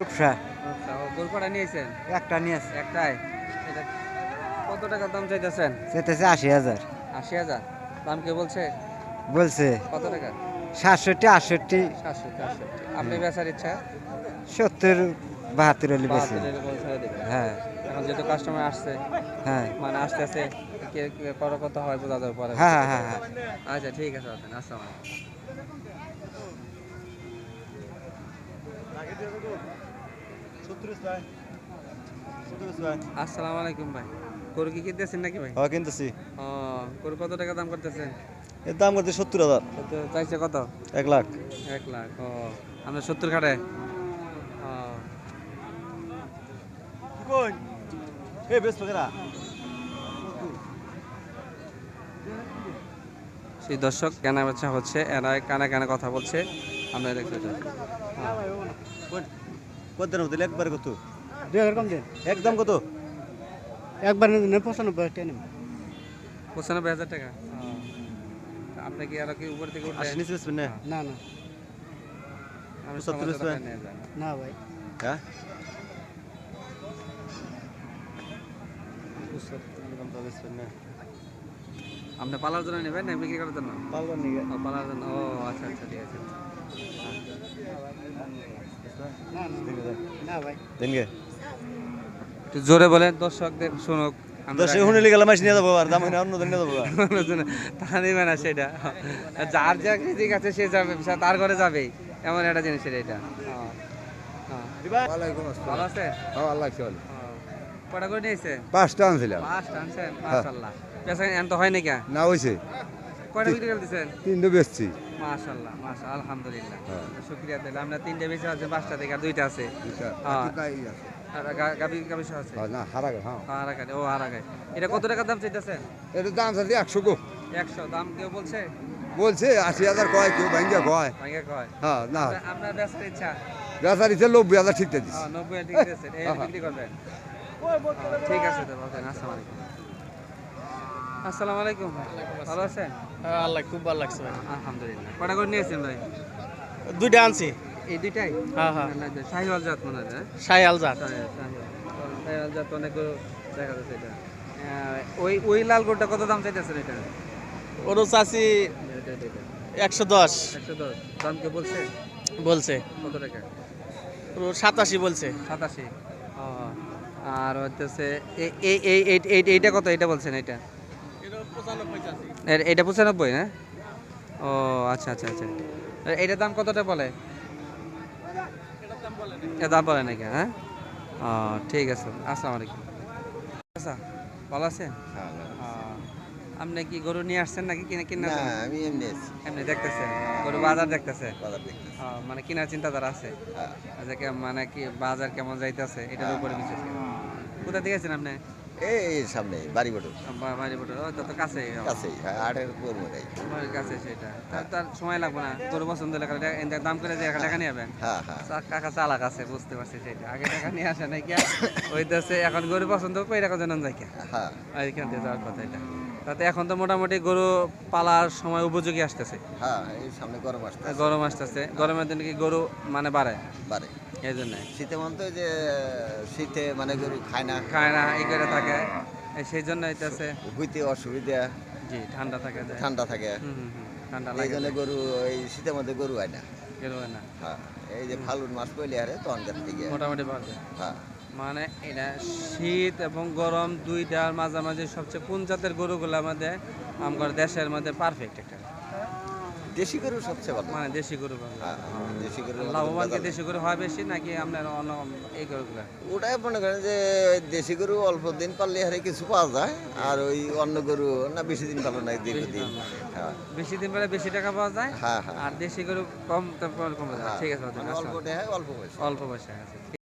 রূপসা নিয়েছেন একটা নিয়ে একটাই? এটা কত টাকা দাম চাইতেছেন? সেটাছে আশি হাজার। আশি হাজার? দাম কে বলছে? বলছে। কত টাকা? সাতষট্টি আটষট্টি। সাতশো চারষট্টি আপনি বেচার ইচ্ছা? সত্তর বাহাত্তর হলে বেশি হ্যাঁ। এখন যেহেতু কাস্টমার আসছে হ্যাঁ। মানে আসতে আসতে কে কে কত কত হয় বোঝা যাবে পরে। হ্যাঁ হ্যাঁ হ্যাঁ আচ্ছা ঠিক আছে আসসালাম আসসালামু আলাইকুম ভাই। গরু কি কিনতেছেন নাকি ভাই? হ্যাঁ কিনতেছি। ও গরু কত টাকা দাম করতেছেন? এর দাম করতে সত্তর হাজার। চাইছে কত? এক লাখ। এক লাখ ও। আমরা সত্তর খাটে? এ বেশ লোকেরা সেই দর্শক কেনা বেচা হচ্ছে এরা কানে কানে কথা বলছে। আমরা দেখতে কত দেন দিলে একবারে কত? দুই হাজার কম দিন একদম কত? একবার নেই পঁচানব্বই টেনে পঁচানব্বই হাজার টাকা? আপনি কি আর কি উপর থেকে উঠলেন? আশি নিচে বেচবেন না না। না আমি সত্তর সত্তর টাকা বেচবেন? নিয়ে যান। না ভাই। হ্যাঁ? আপনি পালার জন্য নেবেন না? বিক্রি করার জন্য? পালবার নিগে ও পালার জন্য। ও আচ্ছা আচ্ছা ঠিক আছে। জোরে বলেন দর্শকদের শুনুক। আমরা দশ শুনে লিগে মাছ নিয়ে যাব আর দাম হইনা অন্য দিন নিয়ে যাব তা নেবে না সেটা। যার যা ঠিক আছে সে যাবে তার ঘরে যাবে এমন একটা জিনিস এটা এটা। হ্যাঁ, হ্যাঁ। ভালো আছে? হ্যাঁ আল্লাহ চল কটা করে নিয়েছে? পাঁচটা আনছিলাম। পাঁচটা আনছেন মাশাল্লাহ পেশা এন তো হয় নাকি না হয়েছে কয়টা বিক্রি করে দিচ্ছেন তিনটে বেচছি। মাশাল্লাহ মাশা আলহামদুলিল্লাহ। দিলাম আমরা তিনটে বেশি আছে পাঁচটা থেকে আর দুইটা আছে। দুইটা। হ্যাঁ। গাবি গাবি সহ আছে? হ্যাঁ, না হ্যাঁ। হারাকানি ও হারাকাই এটা কত টাকা দাম চাইতেছেন? এটা দাম চাচ্ছি একশো গো। একশো। দাম কেউ বলছে? বলছে আশি হাজার কয় কেউ ভাঙ্গা কয়। ভাঙ্গে কয়। হ্যাঁ না। আপনার- ব্যবসার ইচ্ছা। ইচ্ছে নব্বই হাজার ঠিক দিচ্ছি নব্বই ঠিক আছে ঠিক আছে আসসালামু আলাইকুম ভালো আছেন? আল্লাহ খুব ভালো লাগছে ভাই। আলহামদুলিল্লাহ। কটা করে নিয়েছেন ভাই? দুইটা আনছি। এই দুইটাই? হ্যাঁ হ্যাঁ। শাহিওয়াল জাত মনে হয় হ্যাঁ? শাহিওয়াল। জাত। অনেক দেখা যাচ্ছে এটা। ওই ওই লাল কত দাম চাইতেছেন এটা? ওরও চাষি। একশো দশ। একশো দশ। দাম কে বলছে? বলছে। কত টাকা? সাতাশি বলছে। সাতাশি। আর হচ্ছে এইটা কত? এটা বলছেন এটা এটা পঁচানব্বই না? ও আচ্ছা আচ্ছা আচ্ছা। এটার দাম কতটা বলে? এর দাম বলে নাকি হ্যাঁ? ও ঠিক আছে। আসসালামু আলাইকুম। আচ্ছা ভালো আছেন? আপনি কি গরু নিয়ে আসছেন নাকি কিনে কিনা না আমি এমনি এমনি দেখতেছেন? গরু বাজার দেখতেছে? বাজার মানে কেনার চিন্তাধারা আছে? হ্যাঁ। আচ্ছা কে- মানে কি বাজার কেমন যাইতেছে? এটার উপরে বিশেষ করে। কোথা থেকে আছেন আপনি? এই সামনে বাড়ি বটু বাড়ি বটে কাছে কাছেই হ্যাঁ আটের তাই কাছে সেটা। তার তার সময় লাগবে না গরু পছন্দ হলে দাম করে টাকা নিয়ে যাবেন। হ্যাঁ হ্যাঁ। কাকা চালাক আছে বুঝতে পারছি সেটা। আগে টাকা নিয়ে আসে নাই কিয়া। ওই দেশে এখন গরু পছন্দ করে টাকা জানান যায় হ্যাঁ। যাওয়ার কথা এটা। তাতে এখন তো মোটামুটি গরু পালার সময় উপযোগী আসতেছে। হ্যাঁ এই সামনে গরম আসতে গরম আসতেছে। গরমের দিন কি গরু মানে বাড়ে? এই জন্য। শীতে মন তো যে শীতে মানে গরু খায় না। খায় না এই করে থাকে। সেই জন্য হইতেছে। হইতে অসুবিধা। জি ঠান্ডা থাকে ঠান্ডা থাকে। ঠান্ডা এই লাগে জন্য গরু এই শীতের মধ্যে গরু হয় না। গেল না। হ্যাঁ এই যে ফাল্গুন মাস পইলে আরে তখন কাছ থেকে। মোটামুটি বাড়বে। হ্যাঁ। মানে এটা শীত এবং গরম দুইটার মাঝামাঝি সবচেয়ে কোন জাতের গরুগুলো আমাদের আমার দেশের মধ্যে পারফেক্ট একটা। দেশি গরু সবচেয়ে ভালো। মানে দেশি গরু হ্যাঁ দেশি গরু লাভবান কি দেশি গরু হয় বেশি নাকি আপনার অন্য এই গরুগুলো? ওটাই মনে করেন যে দেশি গরু অল্প দিন পারলে হারে কিছু পাওয়া যায় আর ওই অন্য গরু না বেশি দিন পারল না দীর্ঘদিন। হ্যাঁ। বেশি দিন পরে বেশি টাকা পাওয়া যায় হ্যাঁ হ্যাঁ। আর দেশি গরু কম কম পাওয়া যায়। হ্যাঁ। ঠিক আছে মানে পয়সা। অল্প পয়সা আছে।